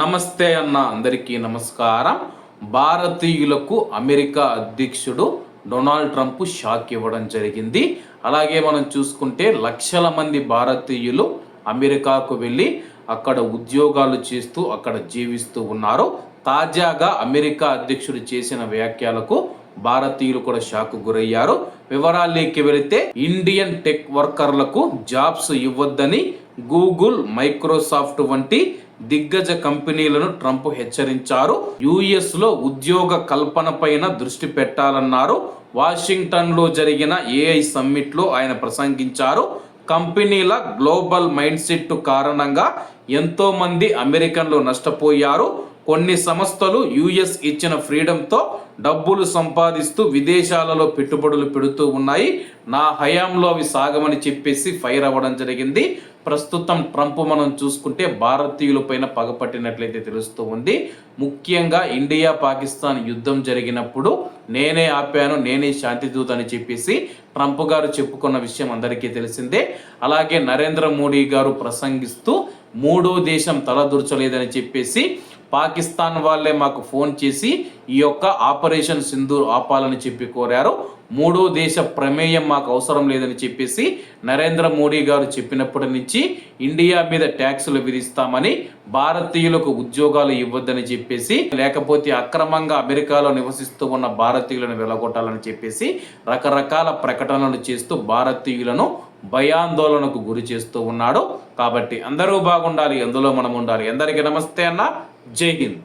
నమస్తే అన్న అందరికీ నమస్కారం. భారతీయులకు అమెరికా అధ్యక్షుడు డొనాల్డ్ ట్రంప్ షాక్ ఇవ్వడం జరిగింది. అలాగే మనం చూసుకుంటే లక్షల మంది భారతీయులు అమెరికాకు వెళ్ళి అక్కడ ఉద్యోగాలు చేస్తూ అక్కడ జీవిస్తూ ఉన్నారు. తాజాగా అమెరికా అధ్యక్షుడు చేసిన వ్యాఖ్యలకు భారతీయులు కూడా షాక్ గురయ్యారు. వివరాల్లోకి వెళితే ఇండియన్ టెక్ వర్కర్లకు జాబ్స్ ఇవ్వద్దని గూగుల్ మైక్రోసాఫ్ట్ వంటి దిగ్గజ కంపెనీలను ట్రంప్ హెచ్చరించారు. యుఎస్లో ఉద్యోగ కల్పన పైన దృష్టి పెట్టాలన్నారు. వాషింగ్టన్లో జరిగిన ఏఐ సమ్మిట్లో ఆయన ప్రసంగించారు. కంపెనీల గ్లోబల్ మైండ్ సెట్ కారణంగా ఎంతో మంది అమెరికన్లు నష్టపోయారు. కొన్ని సంస్థలు యుఎస్ ఇచ్చిన ఫ్రీడంతో డబ్బులు సంపాదిస్తూ విదేశాలలో పెట్టుబడులు పెడుతూ ఉన్నాయి. నా హయాంలో అవి సాగమని చెప్పేసి ఫైర్ అవ్వడం జరిగింది. ప్రస్తుతం ట్రంప్ మనం చూసుకుంటే భారతీయుల పైన పగపట్టినట్లయితే తెలుస్తూ ఉంది. ముఖ్యంగా ఇండియా పాకిస్తాన్ యుద్ధం జరిగినప్పుడు నేనే ఆపాను నేనే శాంతిదూత అని చెప్పేసి ట్రంప్ గారు చెప్పుకున్న విషయం అందరికీ తెలిసిందే. అలాగే నరేంద్ర మోడీ గారు ప్రసంగిస్తూ మూడో దేశం తలదూర్చలేదని చెప్పేసి పాకిస్తాన్ వాళ్ళే మాకు ఫోన్ చేసి ఈ యొక్క ఆపరేషన్ సింధూర్ ఆపాలని చెప్పి కోరారు. మూడో దేశ ప్రమేయం మాకు అవసరం లేదని చెప్పేసి నరేంద్ర మోడీ గారు చెప్పినప్పటి నుంచి ఇండియా మీద ట్యాక్సులు విధిస్తామని భారతీయులకు ఉద్యోగాలు ఇవ్వద్దని చెప్పేసి లేకపోతే అక్రమంగా అమెరికాలో నివసిస్తూ ఉన్న భారతీయులను వెలగొట్టాలని చెప్పేసి రకరకాల ప్రకటనలు చేస్తూ భారతీయులను భయాందోళనకు గురి చేస్తూ ఉన్నాడు. కాబట్టి అందరూ బాగుండాలి అందులో మనం ఉండాలి. అందరికీ నమస్తే అన్న. జై హింద్.